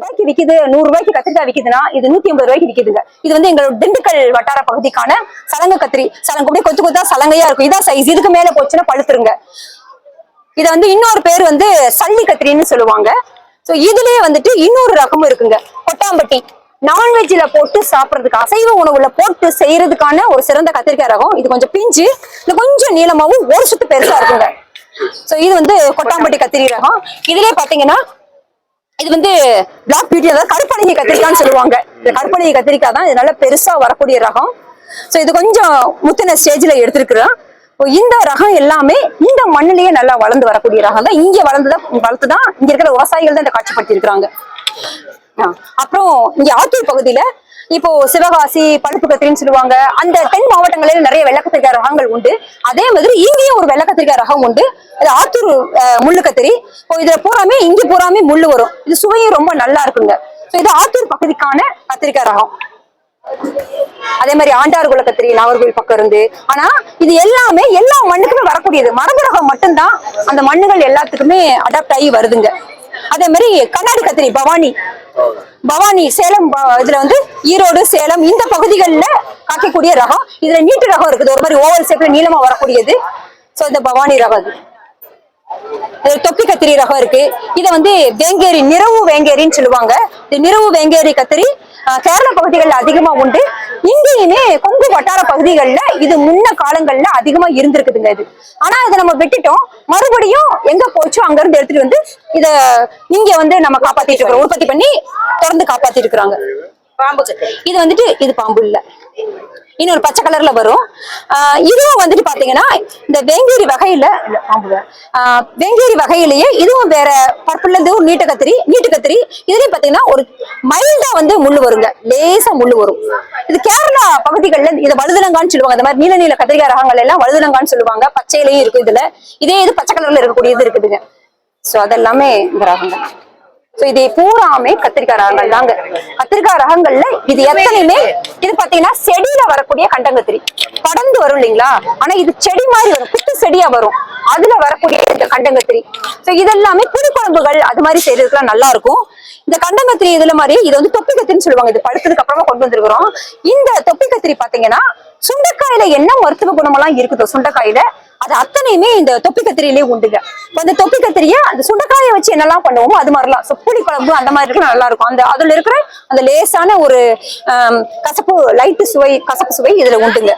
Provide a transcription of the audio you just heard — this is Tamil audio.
ரூபாய்க்கு விக்குது நூறு ரூபாய்க்கு கத்திரிக்காய் விக்குதுன்னா இது நூத்தி ஐம்பது ரூபாய்க்கு விக்குதுங்க. இது வந்து எங்களோட திண்டுக்கல் வட்டார பகுதிக்கான சலங்க கத்திரி. சலங்க அப்படியே கொத்து கொத்தா சலங்கையா இருக்கும். இதான் சைஸ் இதுக்கு மேல போச்சுன்னா பழுத்துருங்க. இத வந்து இன்னொரு பேர் வந்து சல்லி கத்திரின்னு சொல்லுவாங்க. சோ இதுலயே வந்துட்டு இன்னொரு ரகமும் இருக்குங்க. கொட்டாம்பட்டி. நான்வெஜ்ல போட்டு சாப்பிடுறதுக்கு அசைவ உணவுல போட்டு செய்யறதுக்கான ஒரு சிறந்த கத்திரிக்காய் ரகம். இது கொஞ்சம் பிஞ்சு இது கொஞ்சம் நீளமாவும் ஒரு சுத்து பெருசா இருக்குங்க. சோ இது வந்து கொட்டாம்பட்டி கத்திரி ரகம். இதுலயே பாத்தீங்கன்னா இது வந்து பிளாக் பியூட்டி அதாவது கருப்பழகி கத்திரிக்காய்ன்னு சொல்லுவாங்க. இந்த கருப்பழகி கத்திரிக்காய் தான் இது நல்லா பெருசா வரக்கூடிய ரகம். ஸோ இது கொஞ்சம் முத்தின ஸ்டேஜ்ல எடுத்திருக்கிறோம் இந்த ரகம் எல்லாமே இந்த மண்ணிலேயே நல்லா வளர்ந்து வரக்கூடிய ரகம் தான். இங்க வளர்ந்துதான் வளர்த்து தான் இங்க இருக்கிற விவசாயிகள் தான் இதை காட்சிப்படுத்தி இருக்கிறாங்க அப்புறம் இங்க ஆத்தூர் பகுதியில இப்போ சிவகாசி பழுப்பு கத்திரின்னு சொல்லுவாங்க. அந்த தென் மாவட்டங்களில் நிறைய வெள்ளக்கத்திரிக்காய் ரகங்கள் உண்டு. அதே மாதிரி இங்கேயும் ஒரு வெள்ளக்கத்திரிக்காய் ரகம் உண்டு. அது ஆத்தூர் முள்ளு கத்திரி. இப்போ இதுல பூராமே இங்க பூராமே முள்ளு வரும். இது சுவையும் ரொம்ப நல்லா இருக்குங்க. ஸோ இது ஆத்தூர் பகுதிக்கான கத்திரிக்காய் ரகம். அதே மாதிரி ஆண்டார் குல கத்திரி நாகர்கோவில் பக்கம் இருந்து. ஆனா இது எல்லாமே எல்லா மண்ணுக்குமே வரக்கூடியது. மரபு ரகம் மட்டும்தான் அந்த மண்ணுகள் எல்லாத்துக்குமே அடாப்ட் ஆகி வருதுங்க. அதே மாதிரி கண்ணாடி கத்திரி பவானி. பவானி சேலம் இதுல வந்து ஈரோடு சேலம் இந்த பகுதிகளில் காக்கக்கூடிய ரகம். இதுல நீட்டு ரகம் இருக்குது. ஒரு மாதிரி ஓவல் ஷேப்ல நீளமா வரக்கூடியது. ஸோ இந்த பவானி ரகம் இது. தொப்பி கத்திரி ரகம் இருக்கு. இத வந்து வேங்கேரி நிறவு வேங்கேரின்னு சொல்லுவாங்க. இந்த நிறவு வேங்கேரி கத்திரி கேரள பகுதிகளில் அதிகமா உண்டு. இங்கேயுமே கொங்கு வட்டார பகுதிகளில் இது முன்ன காலங்கள்ல அதிகமா இருந்திருக்குதுங்க இது. ஆனா இதை நம்ம விட்டுட்டோம். மறுபடியும் எங்க போச்சோ? அங்க இருந்து எடுத்துட்டு வந்து இத இங்க வந்து நம்ம காப்பாத்திட்டு இருக்கிறோம். உற்பத்தி பண்ணி தொடர்ந்து காப்பாத்திட்டு இருக்கிறாங்க. பாம்பு கத்திரி இது வந்துட்டு இது பாம்பு இல்ல. இன்னொரு பச்சை கலர்ல வரும். இதுவும் வந்துட்டு பாத்தீங்கன்னா இந்த வேங்கேரி வகையில பாம்பு வேங்கேரி வகையிலேயே இதுவும் வேற பர்பிள்ல இருந்து நீட்ட கத்திரி நீட்டு கத்திரி இதுலயும் பாத்தீங்கன்னா ஒரு மைல்டா வந்து முள்ளு வருங்க. லேசா முள்ளு வரும். இது கேரளா பகுதிகளில் இதை வழுதுலங்கான்னு சொல்லுவாங்க. இந்த மாதிரி நீல நீல கத்திரிக்காய் ரகங்கள் எல்லாம் வழுதுலங்கான்னு சொல்லுவாங்க. பச்சையிலையும் இருக்கு இதுல. இதே இது பச்சை கலர்ல இருக்கக்கூடியது இருக்குதுங்க. சோ அதெல்லாமே இந்த ரகங்கள். சோ இது பூராமே கத்திரிக்காய் ரகங்கள் தாங்க. கத்திரிக்காய் ரகங்கள்ல இது எத்தனையுமே இது பாத்தீங்கன்னா செடியில வரக்கூடிய கண்டங்கத்திரி. படர்ந்து வரும் இல்லைங்களா? ஆனா இது செடி மாதிரி வரும். குத்து செடியா வரும். அதுல வரக்கூடிய இந்த கண்டங்கத்திரி. சோ இதெல்லாமே புளி அது மாதிரி செய்யறதுக்குலாம் நல்லா இருக்கும் இந்த கண்டங்கத்திரி இதுல மாதிரி இது வந்து தொப்பி கத்திரின்னு சொல்லுவாங்க. இது பழுத்ததுக்கு அப்புறமா கொண்டு வந்திருக்கிறோம். இந்த தொப்பி கத்திரி பாத்தீங்கன்னா சுண்டைக்காயில என்ன மருத்துவ குணமெல்லாம் இருக்குதோ? சுண்டைக்காயில அது அத்தனையுமே இந்த தொப்பி கத்திரியிலே உண்டுங்க அந்த தொப்பி கத்திரியை அந்த சுண்டக்காயை வச்சு என்னெல்லாம் பண்ணுவோமோ அது மாதிரிலாம். ஸோ புளி குழம்பு அந்த மாதிரி இருக்கு நல்லா இருக்கும். அந்த அதுல இருக்கிற அந்த லேசான ஒரு கசப்பு லைட்டு சுவை கசப்பு சுவை இதுல உண்டுங்க.